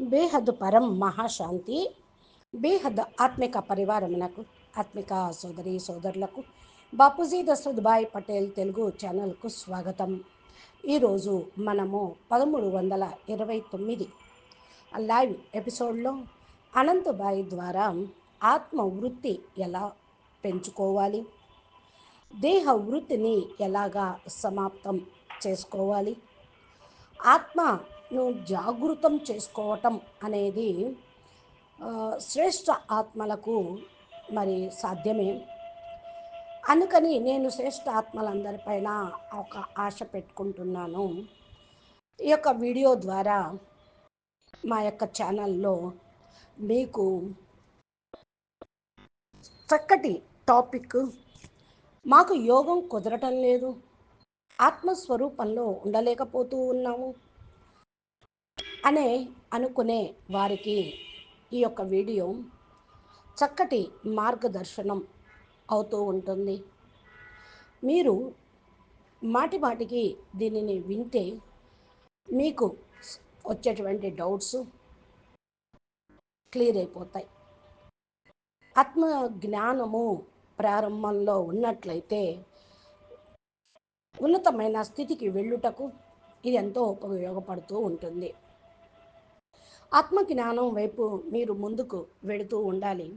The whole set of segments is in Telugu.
బేహద్ పరం మహాశాంతి బేహద్ ఆత్మిక పరివారమునకు ఆత్మిక సోదరి సోదరులకు బాపూజీ దశరథ్భాయ్ పటేల్ తెలుగు ఛానల్కు స్వాగతం. ఈరోజు మనము పదమూడు వందల ఇరవై తొమ్మిది లైవ్ ఎపిసోడ్లో అనంతబాయి ద్వారా ఆత్మ వృత్తి ఎలా పెంచుకోవాలి దేహ వృత్తిని ఎలాగా సమాప్తం చేసుకోవాలి ఆత్మ జాగృతం చేసుకోవటం అనేది శ్రేష్ట ఆత్మలకు మరి సాధ్యమే. అందుకని నేను శ్రేష్ఠ ఆత్మలందరిపైన ఒక ఆశ పెట్టుకుంటున్నాను. ఈ యొక్క వీడియో ద్వారా మా యొక్క ఛానల్లో మీకు చక్కటి టాపిక్ మాకు యోగం కుదరటం లేదు ఆత్మస్వరూపంలో ఉండలేకపోతూ ఉన్నాము. అనే అనుకునే వారికి ఈ యొక్క వీడియో చక్కటి మార్గదర్శనం అవుతూ ఉంటుంది. మీరు మాటి మాటికి దీనిని వింటే మీకు వచ్చేటువంటి డౌట్స్ క్లియర్ అయిపోతాయి. ఆత్మ జ్ఞానము ప్రారంభంలో ఉన్నట్లయితే ఉన్నతమైన స్థితికి వెళ్ళుటకు ఇది ఎంతో ఉపయోగపడుతూ ఉంటుంది. ఆత్మ జ్ఞానం వైపు మీరు ముందుకు వెళుతూ ఉండాలి.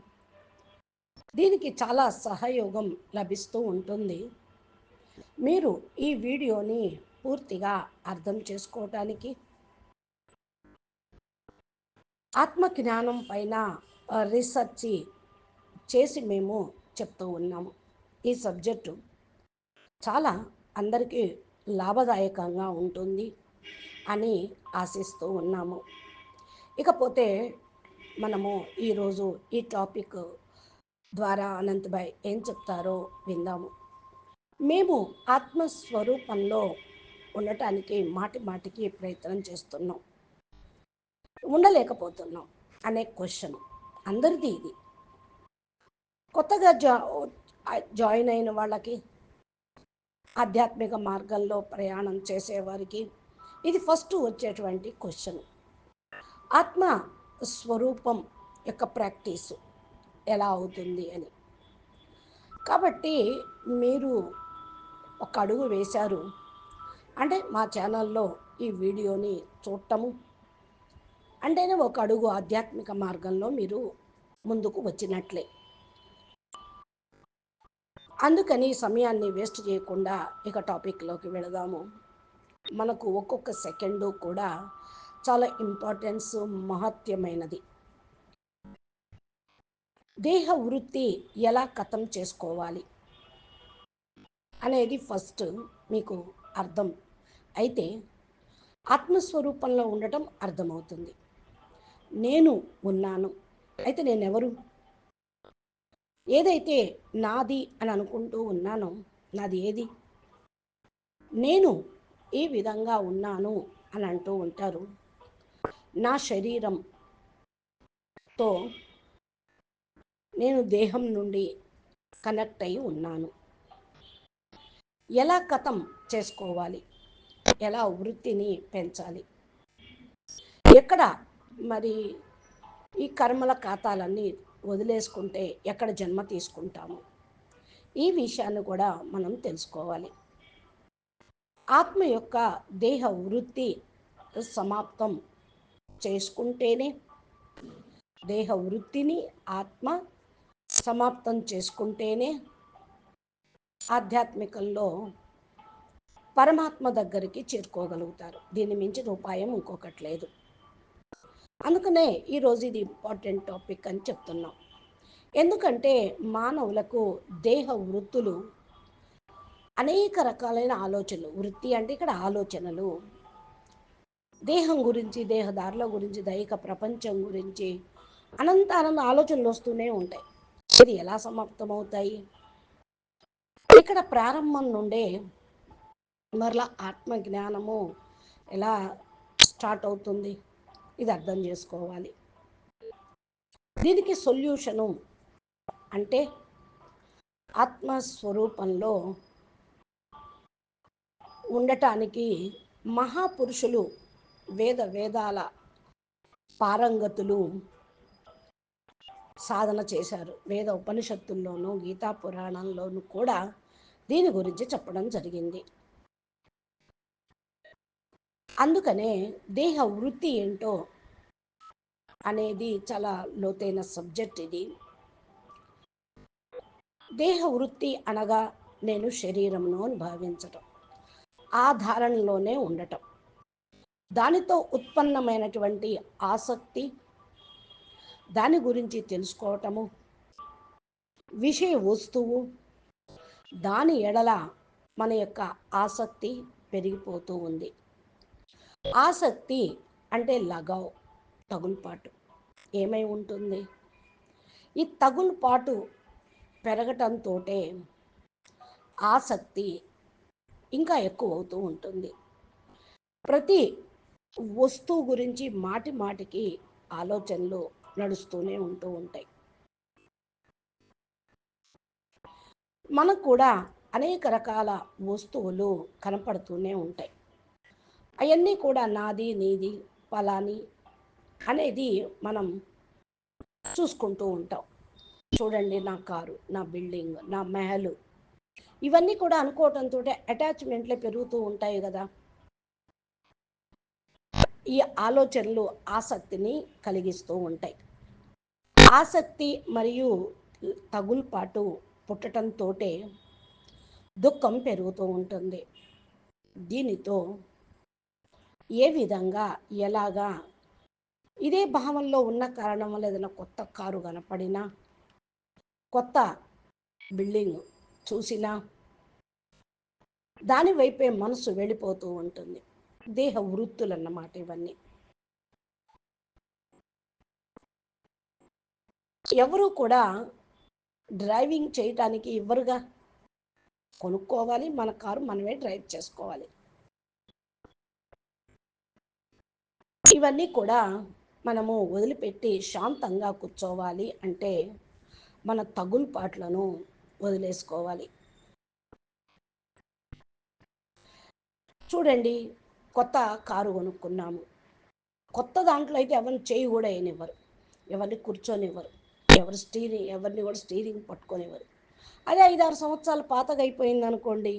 దీనికి చాలా సహయోగం లభిస్తూ ఉంటుంది. మీరు ఈ వీడియోని పూర్తిగా అర్థం చేసుకోవటానికి ఆత్మ జ్ఞానం పైన రీసెర్చ్ చేసి మేము చెప్తూ ఉన్నాము. ఈ సబ్జెక్టు చాలా అందరికీ లాభదాయకంగా ఉంటుంది అని ఆశిస్తూ ఉన్నాము. ఇకపోతే మనము ఈరోజు ఈ టాపిక్ ద్వారా అనంతభాయ్ ఏం చెప్తారో విందాము. మేము ఆత్మస్వరూపంలో ఉండటానికి మాటి మాటికి ప్రయత్నం చేస్తున్నాం. ఉండలేకపోతున్నాం అనే క్వశ్చన్. అందరిది ఇది. కొత్తగా జా జాయిన్ అయిన వాళ్ళకి ఆధ్యాత్మిక మార్గంలో ప్రయాణం చేసేవారికి ఇది ఫస్ట్ వచ్చేటువంటి క్వశ్చన్. ఆత్మ స్వరూపం యొక్క ప్రాక్టీసు ఎలా అవుతుంది అని. కాబట్టి మీరు ఒక అడుగు వేశారు. అంటే మా ఛానల్లో ఈ వీడియోని చూడటము. అంటేనే ఒక అడుగు ఆధ్యాత్మిక మార్గంలో మీరు ముందుకు వచ్చినట్లే. అందుకని సమయాన్ని వేస్ట్ చేయకుండా ఇక టాపిక్లోకి వెళదాము. మనకు ఒక్కొక్క సెకండు కూడా చాలా ఇంపార్టెన్స్ మహత్యమైనది. దేహ వృత్తి ఎలా కథం చేసుకోవాలి అనేది ఫస్ట్ మీకు అర్థం. అయితే ఆత్మస్వరూపంలో ఉండటం అర్థమవుతుంది. నేను ఉన్నాను. అయితే నేనెవరు? ఏదైతే నాది అని అనుకుంటూ ఉన్నానో నాది ఏది? నేను ఈ విధంగా ఉన్నాను అని అంటూ ఉంటారు. నా శరీరంతో నేను దేహం నుండి కనెక్ట్ అయి ఉన్నాను. ఎలా కథం చేసుకోవాలి? ఎలా వృత్తిని పెంచాలి? ఎక్కడ మరి ఈ కర్మల ఖాతాలన్నీ వదిలేసుకుంటే ఎక్కడ జన్మ తీసుకుంటాము? ఈ విషయాన్ని కూడా మనం తెలుసుకోవాలి. ఆత్మ యొక్క దేహ వృత్తి సమాప్తం చేసుకుంటేనే దేహ వృత్తిని ఆత్మ సమాప్తం చేసుకుంటేనే ఆధ్యాత్మికంలో పరమాత్మ దగ్గరికి చేరుకోగలుగుతారు. దీని మించిన ఉపాయం ఇంకొకటి లేదు. అందుకనే ఈరోజు ఇది ఇంపార్టెంట్ టాపిక్ అని చెప్తున్నాం. ఎందుకంటే మానవులకు దేహ వృత్తులు అనేక రకాలైన ఆలోచనలు వృత్తి అంటే ఇక్కడ ఆలోచనలు దేహం గురించి దేహదారుల గురించి దైహిక ప్రపంచం గురించి అనంత అనంత ఆలోచనలు వస్తూనే ఉంటాయి. ఇది ఎలా సమాప్తమవుతాయి? ఇక్కడ ప్రారంభం నుండే మరలా ఆత్మజ్ఞానము ఎలా స్టార్ట్ అవుతుంది? ఇది అర్థం చేసుకోవాలి. దీనికి సొల్యూషను అంటే ఆత్మస్వరూపంలో ఉండటానికి మహాపురుషులు వేద వేదాల పారంగతులు సాధన చేశారు. వేద ఉపనిషత్తుల్లోనూ గీతా పురాణంలోనూ కూడా దీని గురించి చెప్పడం జరిగింది. అందుకనే దేహ వృత్తి ఏంటో అనేది చాలా లోతైన సబ్జెక్ట్ ఇది. దేహ వృత్తి అనగా నేను శరీరమును అని భావించటం. ఆ ధారణలోనే ఉండటం. దానితో ఉత్పన్నమైనటువంటి ఆసక్తి దాని గురించి తెలుసుకోవటము విషయ వస్తువు దాని ఎడల మన యొక్క ఆసక్తి పెరిగిపోతూ ఉంది. ఆసక్తి అంటే లగావ్ తగులుపాటు. ఏమై ఉంటుంది? ఈ తగులుపాటు పెరగటంతో ఆసక్తి ఇంకా ఎక్కువ అవుతూ ఉంటుంది. ప్రతి వస్తువు గురించి మాటి మాటికి ఆలోచనలు నడుస్తూనే ఉంటూ ఉంటాయి. మనకు కూడా అనేక రకాల వస్తువులు కనపడుతూనే ఉంటాయి. అవన్నీ కూడా నాది నీది ఫలాని అనేది మనం చూసుకుంటూ ఉంటాం. చూడండి నా కారు నా బిల్డింగ్ నా మెహలు. ఇవన్నీ కూడా అనుకోవటంతో అటాచ్మెంట్లే పెరుగుతూ ఉంటాయి కదా. ఈ ఆలోచనలు ఆసక్తిని కలిగిస్తూ ఉంటాయి. ఆసక్తి మరియు తగులుపాటు పుట్టడంతో దుఃఖం పెరుగుతూ ఉంటుంది. దీనితో ఏ విధంగా ఎలాగా ఇదే భావంలో ఉన్న కారణం వల్ల ఏదైనా కొత్త కారు కనపడినా కొత్త బిల్డింగ్ చూసినా దాని వైపే మనసు వెళ్ళిపోతూ ఉంటుంది. దేహ వృత్తులు అన్నమాట ఇవన్నీ. ఎవరు కూడా డ్రైవింగ్ చేయటానికి ఇవ్వరుగా కొనుక్కోవాలి. మన కారు మనమే డ్రైవ్ చేసుకోవాలి. ఇవన్నీ కూడా మనము వదిలిపెట్టి శాంతంగా కూర్చోవాలి అంటే మన తగులుపాట్లను వదిలేసుకోవాలి. చూడండి కొత్త కారు కొనుక్కున్నాము. కొత్త దాంట్లో అయితే ఎవరిని చేయి కూడా వేయనివ్వరు. ఎవరిని కూర్చొనివ్వరు. ఎవరు స్టీరింగ్ ఎవరిని కూడా స్టీరింగ్ పట్టుకొనివ్వరు. అదే ఐదారు సంవత్సరాలు పాతగా అయిపోయింది అనుకోండి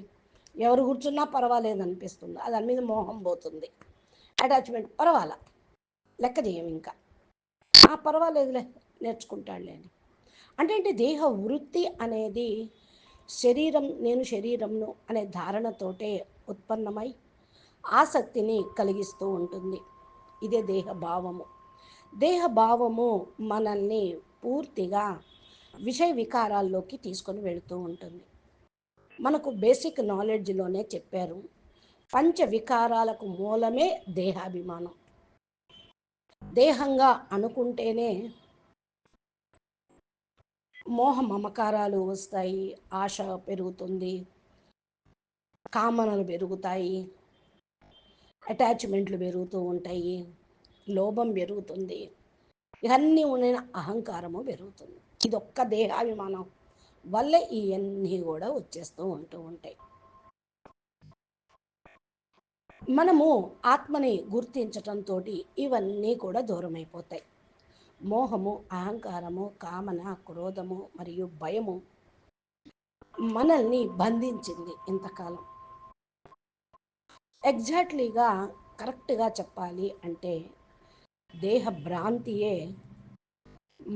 ఎవరు కూర్చున్నా పర్వాలేదు అనిపిస్తుంది. దాని మీద మోహం పోతుంది. అటాచ్మెంట్ పర్వాలా? లెక్క చేయం ఇంకా. ఆ పర్వాలేదులే నేర్చుకుంటాడులే అని. అంటే ఏంటి? దేహ వృత్తి అనేది శరీరం నేను శరీరంను అనే ధారణతోటే ఉత్పన్నమై ఆసక్తిని కలిగిస్తూ ఉంటుంది. ఇదే దేహభావము. దేహభావము మనల్ని పూర్తిగా విషయ వికారాల్లోకి తీసుకొని వెళుతూ ఉంటుంది. మనకు బేసిక్ నాలెడ్జ్లోనే చెప్పారు. పంచ వికారాలకు మూలమే దేహాభిమానం. దేహంగా అనుకుంటేనే మోహ మమకారాలు వస్తాయి. ఆశ పెరుగుతుంది. కామనలు పెరుగుతాయి. అటాచ్మెంట్లు పెరుగుతూ ఉంటాయి. లోభం పెరుగుతుంది. ఇవన్నీ ఉన్న అహంకారము పెరుగుతుంది. ఇది ఒక్క దేహాభిమానం వల్లే ఇవన్నీ కూడా వచ్చేస్తూ ఉంటూ ఉంటాయి. మనము ఆత్మని గుర్తించటంతో ఇవన్నీ కూడా దూరం అయిపోతాయి మోహము అహంకారము కామన క్రోధము మరియు భయము మనల్ని బంధించింది ఇంతకాలం. ఎగ్జాక్ట్లీగా కరెక్ట్గా చెప్పాలి అంటే దేహ భ్రాంతియే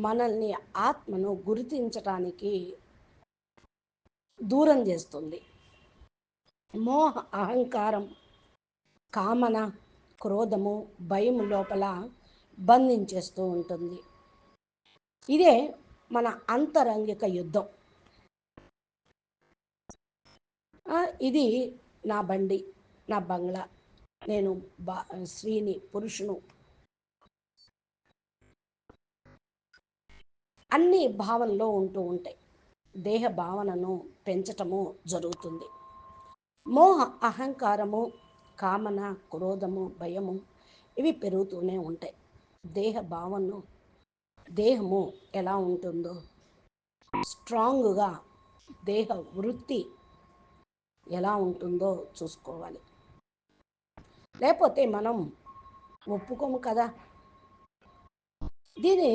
మనల్ని ఆత్మను గుర్తించటానికి దూరం చేస్తుంది. మోహ అహంకారం కామన క్రోధము భయం లోపల బంధించేస్తూ ఉంటుంది. ఇదే మన అంతరంగిక యుద్ధం. ఇది నా బండి. నా బంగ్లా. నేను బా స్త్రీని పురుషును. అన్ని భావనలో ఉంటూ ఉంటాయి. దేహ భావనను పెంచటము జరుగుతుంది. మోహ అహంకారము కామన క్రోధము భయము ఇవి పెరుగుతూనే ఉంటాయి. దేహ భావన దేహము ఎలా ఉంటుందో. స్ట్రాంగ్గా దేహ వృత్తి ఎలా ఉంటుందో చూసుకోవాలి. లేకపోతే మనం ఒప్పుకోము కదా? దీని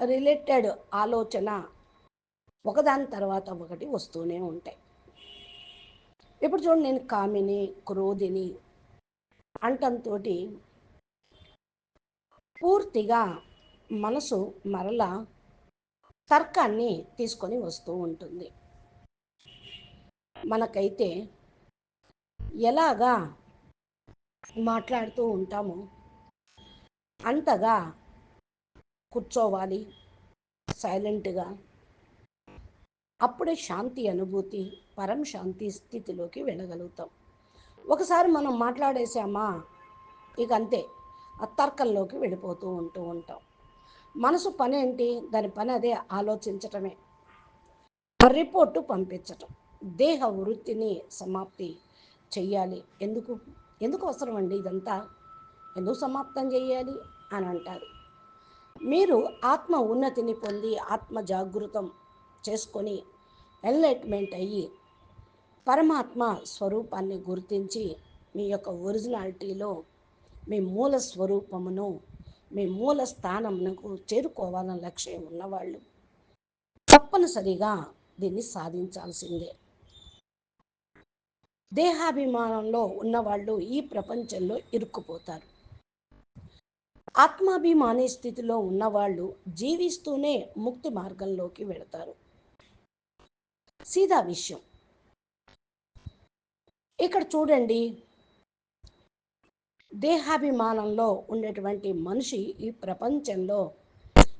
రిలేటెడ్ ఆలోచన ఒకదాని తర్వాత ఒకటి వస్తూనే ఉంటాయి. ఇప్పుడు చూడండి నేను కామిని క్రోధిని అంటంతో పూర్తిగా మనసు మరలా తర్కాన్ని తీసుకొని వస్తూ ఉంటుంది. మనకైతే ఎలాగా మాట్లాడుతూ ఉంటాము. అంతగా కూర్చోవాలి. సైలెంట్గా. అప్పుడే శాంతి అనుభూతి పరం శాంతి స్థితిలోకి వెళ్ళగలుగుతాం. ఒకసారి మనం మాట్లాడేసామా? ఇక అంతే. తర్కంలోకి వెళ్ళిపోతూ ఉంటూ ఉంటాం. మనసు పని ఏంటి? దాని పని అదే ఆలోచించటమే. రిపోర్టు పంపించటం. దేహ వృత్తిని సమాప్తి చెయ్యాలి. ఎందుకు? ఎందుకు అవసరం అండి ఇదంతా? ఎందుకు సమాప్తం చేయాలి? అని అంటారు. మీరు ఆత్మ ఉన్నతిని పొంది ఆత్మ జాగృతం చేసుకొని ఎన్లైట్మెంట్ అయ్యి పరమాత్మ స్వరూపాన్ని గుర్తించి మీ యొక్క ఒరిజినాలిటీలో మీ మూల స్వరూపమును మీ మూల స్థానమునకు చేరుకోవాలన్న లక్ష్యం ఉన్నవాళ్ళు తప్పనిసరిగా దీన్ని సాధించాల్సిందే. దేహాభిమానంలో ఉన్నవాళ్ళు ఈ ప్రపంచంలో ఇరుక్కుపోతారు. ఆత్మాభిమాని స్థితిలో ఉన్నవాళ్ళు జీవిస్తూనే ముక్తి మార్గంలోకి వెళతారు. సీదా విషయం. ఇక్కడ చూడండి. దేహాభిమానంలో ఉండేటువంటి మనిషి ఈ ప్రపంచంలో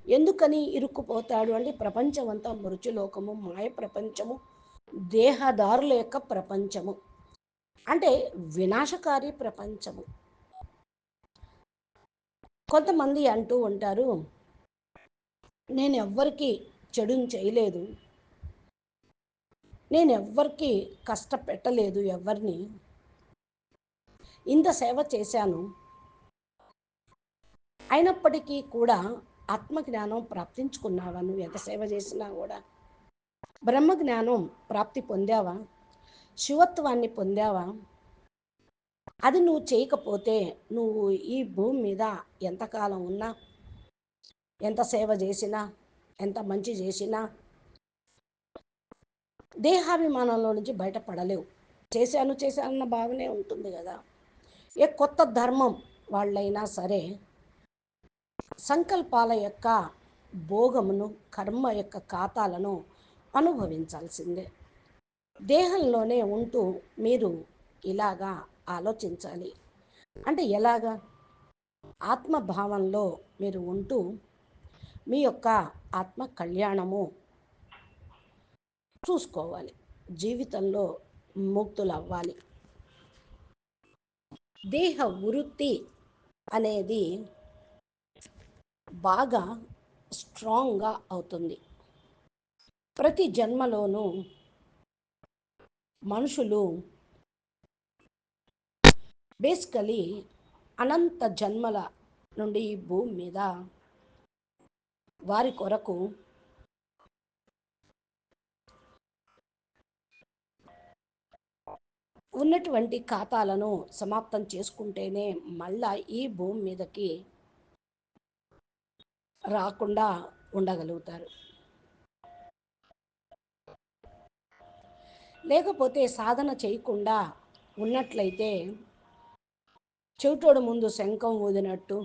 ఎందుకని ఇరుక్కుపోతాడు అంటే ప్రపంచం అంతా మృత్యులోకము మాయ ప్రపంచము దేహదారుల యొక్క ప్రపంచము. అంటే వినాశకారి ప్రపంచము. కొంతమంది అంటూ ఉంటారు నేను ఎవ్వరికి చెడుని చేయలేదు. నేను ఎవ్వరికి కష్టపెట్టలేదు ఎవరిని. ఇంత సేవ చేశాను. అయినప్పటికీ కూడా ఆత్మజ్ఞానం ప్రాప్తించుకున్నావా? నువ్వు ఎంత సేవ చేసినా కూడా. బ్రహ్మజ్ఞానం ప్రాప్తి పొందావా? శివత్వాన్ని పొందావా? అది నువ్వు చేయకపోతే నువ్వు ఈ భూమి మీద ఎంతకాలం ఉన్నా? ఎంత సేవ చేసినా? ఎంత మంచి చేసినా? దేహాభిమానంలో నుంచి బయటపడలేవు. చేశాను చేశానన్న భావనే ఉంటుంది కదా. ఏ కొత్త ధర్మం వాళ్ళైనా సరే సంకల్పాల యొక్క భోగమును కర్మ యొక్క ఖాతాలను అనుభవించాల్సిందే. దేహంలోనే ఉంటూ మీరు ఇలాగా ఆలోచించాలి. అంటే ఎలాగా? ఆత్మభావంలో మీరు ఉంటూ మీ యొక్క ఆత్మ కళ్యాణము చూసుకోవాలి. జీవితంలో ముక్తులు అవ్వాలి దేహ వృత్తి అనేది బాగా స్ట్రాంగ్గా అవుతుంది. ప్రతి జన్మలోనూ మనుషులు బేసికలీ అనంత జన్మల నుండి ఈ భూమి మీద వారి కొరకు ఉన్నటువంటి ఖాతాలను సమాప్తం చేసుకుంటేనే మళ్ళా ఈ భూమి మీదకి రాకుండా ఉండగలుగుతారు. లేకపోతే సాధన చేయకుండా ఉన్నట్లయితే చెవిటోడు ముందు శంఖం ఊదినట్టు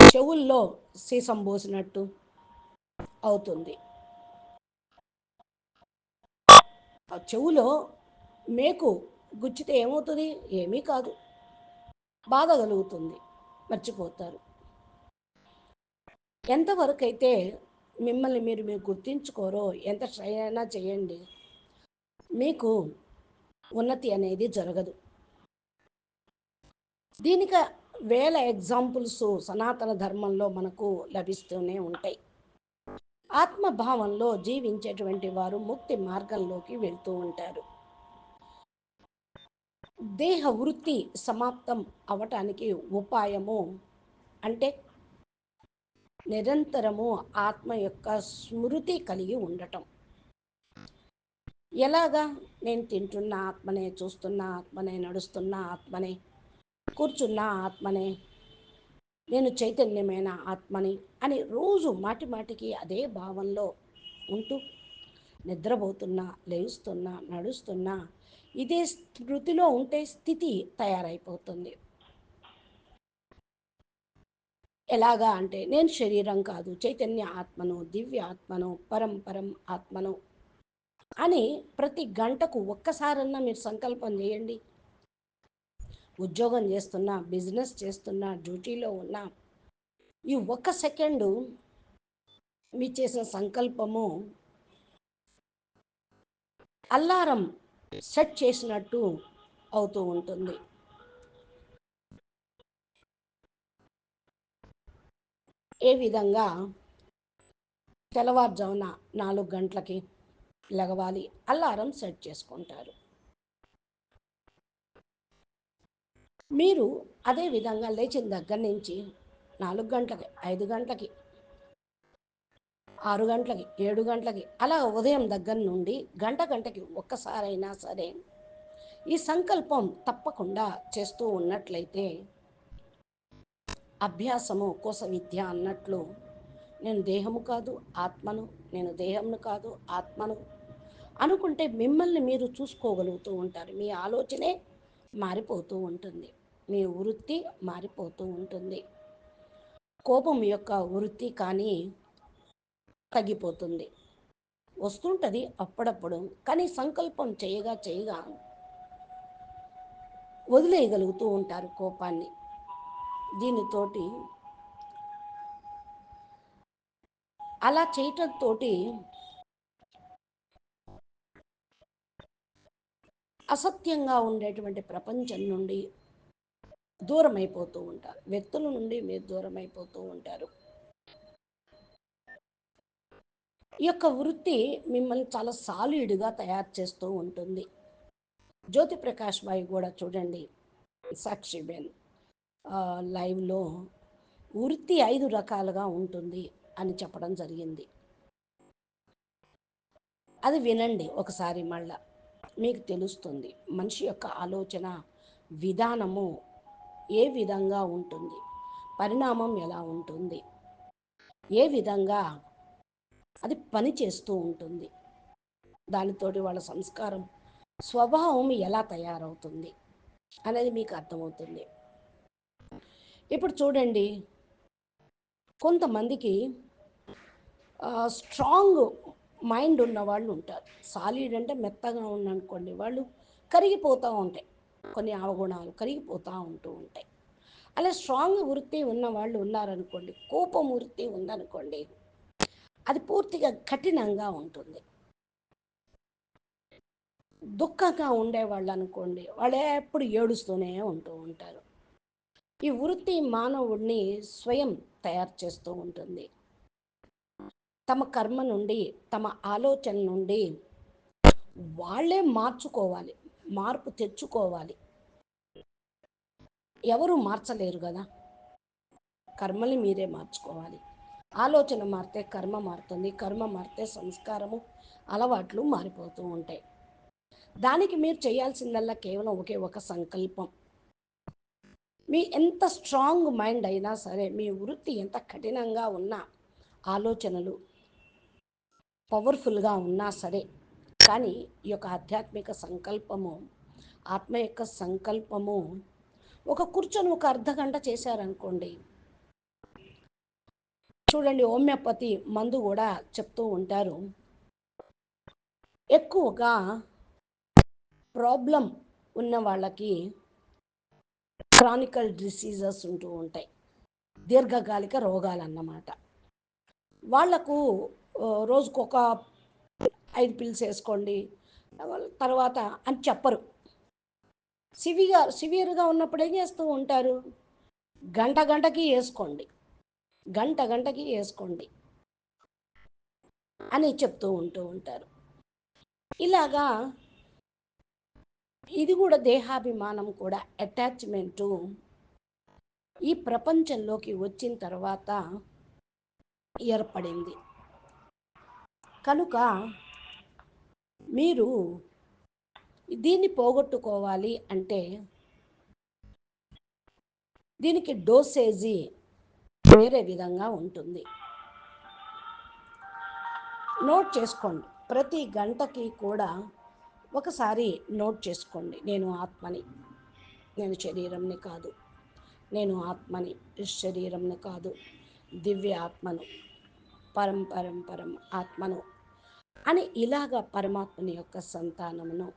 చెవుల్లో సీసం పోసినట్టు అవుతుంది. ఆ చెవులో మేకు గుచ్చితే ఏమవుతుంది? ఏమీ కాదు. బాధ కలుగుతుంది. మర్చిపోతారు. ఎంతవరకైతే మిమ్మల్ని మీరు మీరు గుర్తించుకోరో ఎంత ట్రై అయినా చేయండి. మీకు ఉన్నతి అనేది జరగదు. దీనికి వేల ఎగ్జాంపుల్స్ సనాతన ధర్మంలో మనకు లభిస్తూనే ఉంటాయి. ఆత్మభావంలో జీవించేటువంటి వారు ముక్తి మార్గంలోకి వెళ్తూ ఉంటారు. దేహ వృత్తి సమాప్తం అవటానికి ఉపాయము అంటే నిరంతరము ఆత్మ యొక్క స్మృతి కలిగి ఉండటం. ఎలాగా? నేను తింటున్న ఆత్మనే చూస్తున్న ఆత్మనే నడుస్తున్న ఆత్మనే కూర్చున్న ఆత్మనే నేను చైతన్యమైన ఆత్మని అని రోజు మాటి మాటికి అదే భావంలో ఉంటూ నిద్రపోతున్నా లేస్తున్నా నడుస్తున్నా ఇదే స్మృతిలో ఉంటే స్థితి తయారైపోతుంది. ఎలాగా అంటే నేను శరీరం కాదు చైతన్య ఆత్మను దివ్య ఆత్మను పరంపరం ఆత్మను అని ప్రతి గంటకు ఒక్కసారన్నా మీరు సంకల్పం చేయండి. ఉద్యోగం చేస్తున్నా బిజినెస్ చేస్తున్నా డ్యూటీలో ఉన్నా ఈ ఒక్క సెకండు మీ చేసిన సంకల్పము అల్లారం సెట్ చేసినట్టు అవుతూ ఉంటుంది. ఏ విధంగా తెల్లవారుజామున నాలుగు గంటలకి లెగవాలి. అలారం సెట్ చేసుకుంటారు. మీరు అదే విధంగా లేచిన దగ్గర నుంచి నాలుగు గంటలకి ఐదు గంటలకి ఆరు గంటలకి ఏడు గంటలకి అలా ఉదయం దగ్గర నుండి గంట గంటకి ఒక్కసారైనా సరే ఈ సంకల్పం తప్పకుండా చేస్తూ ఉన్నట్లయితే అభ్యాసము కోస విద్య అన్నట్లు నేను దేహము కాదు ఆత్మను నేను దేహంను కాదు ఆత్మను అనుకుంటే మిమ్మల్ని మీరు చూసుకోగలుగుతూ ఉంటారు. మీ ఆలోచనే మారిపోతూ ఉంటుంది. మీ వృత్తి మారిపోతూ ఉంటుంది. కోపం యొక్క వృత్తి కానీ తగ్గిపోతుంది. వస్తుంటుంది అప్పుడప్పుడు కానీ సంకల్పం చేయగా చేయగా వదిలేయగలుగుతూ ఉంటారు కోపాన్ని. దీనితోటి అలా చేయటంతో అసత్యంగా ఉండేటువంటి ప్రపంచం నుండి దూరం అయిపోతూ ఉంటారు. వ్యక్తుల నుండి మీరు దూరం అయిపోతూ ఉంటారు. ఈ యొక్క వృత్తి మిమ్మల్ని చాలా సాలిడ్గా తయారు చేస్తూ ఉంటుంది. జ్యోతి ప్రకాష్ బాయ్ కూడా చూడండి. సాక్షిబేన్ లైవ్లో వృత్తి ఐదు రకాలుగా ఉంటుంది. అని చెప్పడం జరిగింది. అది వినండి ఒకసారి మళ్ళా. మీకు తెలుస్తుంది మనిషి యొక్క ఆలోచన విధానము ఏ విధంగా ఉంటుంది? పరిణామం ఎలా ఉంటుంది? ఏ విధంగా అది పని చేస్తూ ఉంటుంది? దానితోటి వాళ్ళ సంస్కారం స్వభావం ఎలా తయారవుతుంది? అనేది మీకు అర్థమవుతుంది. ఇప్పుడు చూడండి కొంతమందికి స్ట్రాంగ్ మైండ్ ఉన్న వాళ్ళు ఉంటారు. సాలిడ్ అంటే మెత్తగా ఉన్ననుకోండి వాళ్ళు కరిగిపోతూ ఉంటాయి. కొన్ని అవగుణాలు కరిగిపోతూ ఉంటూ ఉంటాయి. అలా స్ట్రాంగ్ వృత్తి ఉన్న వాళ్ళు ఉన్నారనుకోండి కోపం వృత్తి ఉందనుకోండి అది పూర్తిగా కఠినంగా ఉంటుంది. దుఃఖంగా ఉండేవాళ్ళు అనుకోండి వాళ్ళు ఎప్పుడు ఏడుస్తూనే ఉంటూ ఉంటారు. ఈ వృత్తి మానవుడిని స్వయం తయారు చేస్తూ ఉంటుంది. తమ కర్మ నుండి తమ ఆలోచన నుండి వాళ్ళే మార్చుకోవాలి మార్పు తెచ్చుకోవాలి. ఎవరు మార్చలేరు కదా? కర్మని మీరే మార్చుకోవాలి. ఆలోచన మారితే కర్మ మారుతుంది కర్మ మారితే సంస్కారము అలవాట్లు మారిపోతూ ఉంటాయి. దానికి మీరు చేయాల్సిందల్లా కేవలం ఒకే ఒక సంకల్పం. మీ ఎంత స్ట్రాంగ్ మైండ్ అయినా సరే మీ వృత్తి ఎంత కఠినంగా ఉన్నా ఆలోచనలు పవర్ఫుల్గా ఉన్నా సరే కానీ ఈ యొక్క ఆధ్యాత్మిక సంకల్పము ఆత్మ యొక్క సంకల్పము ఒక కూర్చొని ఒక అర్ధ గంట చేశారనుకోండి చూడండి హోమియోపతి మందు కూడా చెప్తూ ఉంటారు. ఎక్కువగా ప్రాబ్లం ఉన్న వాళ్ళకి క్రానికల్ డిసీజెస్ ఉంటూ ఉంటాయి. దీర్ఘకాలిక రోగాలు అన్నమాట వాళ్ళకు రోజుకు ఒక ఐదు పిల్స్ వేసుకోండి తర్వాత అని చెప్పరు. సివిగా సివియర్గా ఉన్నప్పుడు ఏం చేస్తూ ఉంటారు? గంట గంటకి వేసుకోండి. గంట గంటకి వేసుకోండి. అని చెప్తూ ఉంటూ ఉంటారు. ఇలాగా ఇది కూడా దేహాభిమానం కూడా అటాచ్మెంటు. ఈ ప్రపంచంలోకి వచ్చిన తర్వాత ఏర్పడింది. కనుక మీరు దీన్ని పోగొట్టుకోవాలి అంటే దీనికి డోసేజీ వేరే విధంగా ఉంటుంది. నోట్ చేసుకోండి. ప్రతి గంటకి కూడా ఒకసారి నోట్ చేసుకోండి. నేను ఆత్మని. నేను శరీరంని కాదు. నేను ఆత్మని శరీరంని కాదు. దివ్య ఆత్మను. పరం పరం పరం ఆత్మను. అని ఇలాగ పరమాత్మని యొక్క సంతానమును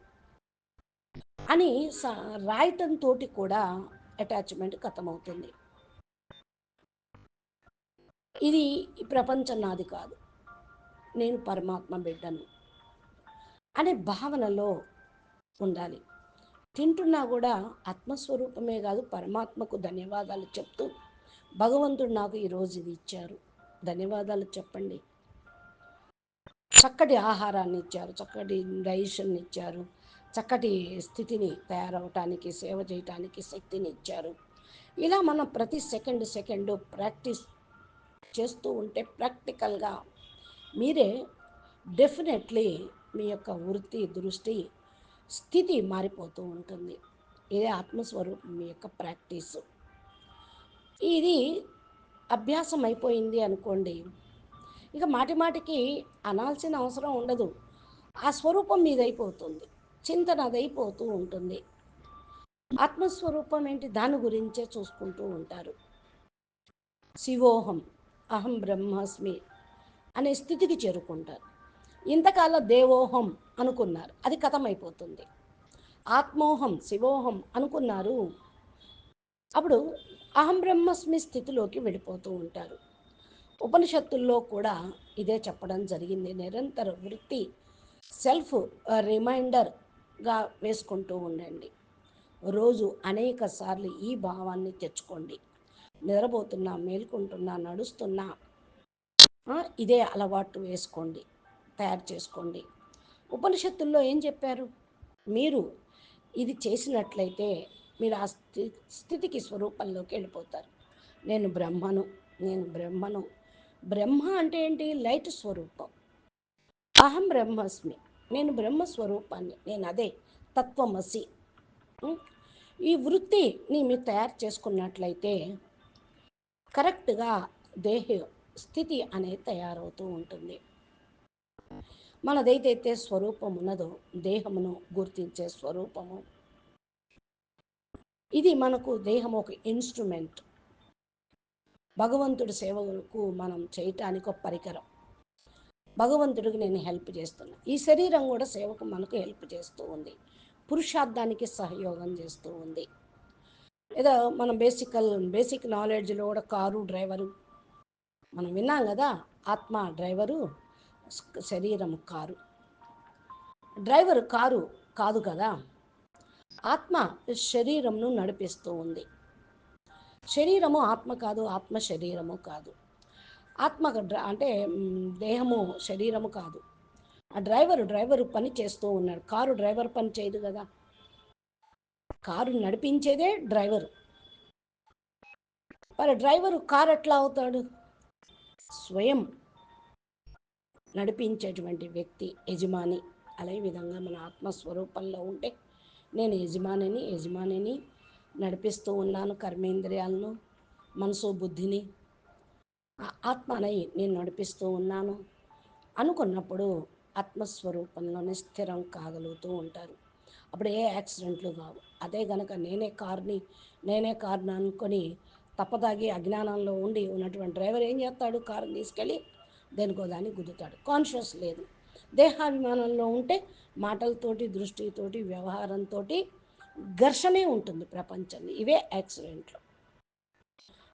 అని రాయటంతో కూడా అటాచ్మెంట్ ఖతమవుతుంది ఇది ప్రపంచం నాది కాదు. నేను పరమాత్మ బిడ్డను. అనే భావనలో ఉండాలి. తింటున్నా కూడా ఆత్మస్వరూపమే కాదు పరమాత్మకు ధన్యవాదాలు చెప్తూ భగవంతుడు నాకు ఈరోజు ఇది ఇచ్చారు. ధన్యవాదాలు చెప్పండి. చక్కటి ఆహారాన్ని ఇచ్చారు చక్కటి డైజెషన్ని ఇచ్చారు చక్కటి స్థితిని తయారవటానికి సేవ చేయటానికి శక్తిని ఇచ్చారు. ఇలా మనం ప్రతి సెకండ్ సెకండ్ ప్రాక్టీస్ చేస్తూ ఉంటే ప్రాక్టికల్గా మీరే డెఫినెట్లీ మీ యొక్క వృత్తి దృష్టి స్థితి మారిపోతూ ఉంటుంది. ఇదే ఆత్మస్వరూపం మీ యొక్క ప్రాక్టీస్. ఇది అభ్యాసం అయిపోయింది అనుకోండి ఇక మాటి మాటికి అనాల్సిన అవసరం ఉండదు. ఆ స్వరూపం మీదైపోతుంది. చింతన అదైపోతూ ఉంటుంది. ఆత్మస్వరూపం ఏంటి? దాని గురించే చూసుకుంటూ ఉంటారు. శివోహం అహం బ్రహ్మాస్మి అనే స్థితికి చేరుకుంటారు. ఇంతకాల దేవోహం అనుకున్నారు. అది కథమైపోతుంది. ఆత్మోహం శివోహం అనుకున్నారు. అప్పుడు అహం బ్రహ్మస్మి స్థితిలోకి వెళ్ళిపోతూ ఉంటారు. ఉపనిషత్తుల్లో కూడా ఇదే చెప్పడం జరిగింది. నిరంతర వృత్తి సెల్ఫ్ రిమైండర్గా వేసుకుంటూ ఉండండి. రోజు అనేక సార్లు ఈ భావాన్ని తెచ్చుకోండి. నిద్రపోతున్నా మేల్కొంటున్నా నడుస్తున్నా ఇదే అలవాటు వేసుకోండి. తయారు చేసుకోండి. ఉపనిషత్తుల్లో ఏం చెప్పారు? మీరు ఇది చేసినట్లయితే మీరు ఆ స్థితికి స్వరూపంలోకి వెళ్ళిపోతారు. నేను బ్రహ్మను నేను బ్రహ్మను. బ్రహ్మ అంటే ఏంటి? లైట్ స్వరూపం. అహం బ్రహ్మస్మి. నేను బ్రహ్మ స్వరూపాన్ని నేను అదే తత్వమసి. ఈ వృత్తిని మీరు తయారు చేసుకున్నట్లయితే కరెక్ట్గా దేహ స్థితి అనేది తయారవుతూ ఉంటుంది. మనదైతే స్వరూపం ఉన్నదో దేహమును గుర్తించే స్వరూపము. ఇది మనకు దేహం ఒక ఇన్స్ట్రుమెంట్. భగవంతుడి సేవకు మనం చేయటానికి ఒక పరికరం. భగవంతుడికి నేను హెల్ప్ చేస్తున్నా. ఈ శరీరం కూడా సేవకు మనకు హెల్ప్ చేస్తూ ఉంది. పురుషార్థానికి సహయోగం చేస్తూ ఉంది. ఏదో మనం బేసికల్ బేసిక్ నాలెడ్జ్లో కూడా కారు డ్రైవరు. మనం విన్నాం కదా ఆత్మ డ్రైవరు. శరీరం కారు. డ్రైవర్ కారు కాదు కదా? ఆత్మ శరీరంను నడిపిస్తూ ఉంది. శరీరము ఆత్మ కాదు ఆత్మ శరీరము కాదు. ఆత్మ అంటే దేహము శరీరము కాదు. ఆ డ్రైవరు డ్రైవరు పని చేస్తూ ఉన్నాడు. కారు డ్రైవర్ పని చేయదు కదా? కారు నడిపించేదే డ్రైవరు. మరి డ్రైవరు కారు ఎట్లా అవుతాడు? స్వయం నడిపించేటువంటి వ్యక్తి యజమాని. అదే విధంగా మన ఆత్మస్వరూపంలో ఉంటే నేను యజమానిని యజమానిని నడిపిస్తూ ఉన్నాను కర్మేంద్రియాలను మనసు బుద్ధిని. ఆత్మనై నేను నడిపిస్తూ ఉన్నాను అనుకున్నప్పుడు ఆత్మస్వరూపంలోనే స్థిరం కాగలుగుతూ ఉంటారు. అప్పుడు ఏ యాక్సిడెంట్లు కావు. అదే గనక నేనే కార్ని నేనే కార్ని అనుకొని తప్పదాగి అజ్ఞానంలో ఉండి ఉన్నటువంటి డ్రైవర్ ఏం చేస్తాడు? కారు తీసుకెళ్ళి దేనికో దానికి గుద్దుతాడు. కాన్షియస్ లేదు. దేహాభిమానంలో ఉంటే మాటలతోటి దృష్టితోటి వ్యవహారంతో ఘర్షణే ఉంటుంది ప్రపంచంలో ఇవే యాక్సిడెంట్లు.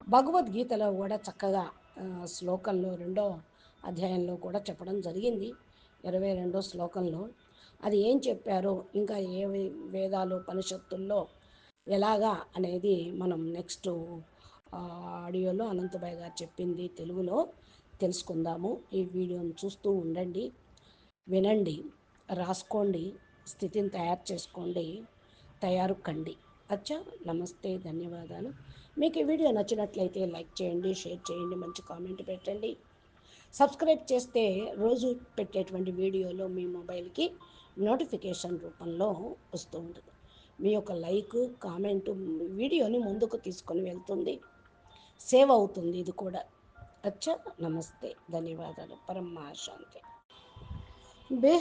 భగవద్గీతలో కూడా చక్కగా శ్లోకంలో రెండో అధ్యాయంలో కూడా చెప్పడం జరిగింది. ఇరవై రెండో శ్లోకంలో అది ఏం చెప్పారో ఇంకా ఏ వేదాలు పనిషత్తుల్లో ఎలాగా అనేది మనం నెక్స్ట్ ఆడియోలో అనంతబాయ్ గారు చెప్పింది తెలుగులో. తెలుసుకుందాము. ఈ వీడియోని చూస్తూ ఉండండి. వినండి. రాసుకోండి. స్థితిని తయారు చేసుకోండి. తయారు కండి. అచ్చా! నమస్తే. ధన్యవాదాలు. మీకు ఈ వీడియో నచ్చినట్లయితే లైక్ చేయండి షేర్ చేయండి మంచి కామెంట్ పెట్టండి. సబ్స్క్రైబ్ చేస్తే రోజు పెట్టేటువంటి వీడియోలో మీ మొబైల్కి నోటిఫికేషన్ రూపంలో వస్తూ ఉంటుంది. మీ యొక్క లైక్ కామెంటు వీడియోని ముందుకు తీసుకొని వెళ్తుంది. సేవ్ అవుతుంది ఇది కూడా. అచ్చా నమస్తే ధన్యవాదాలు పరమ శాంతి బే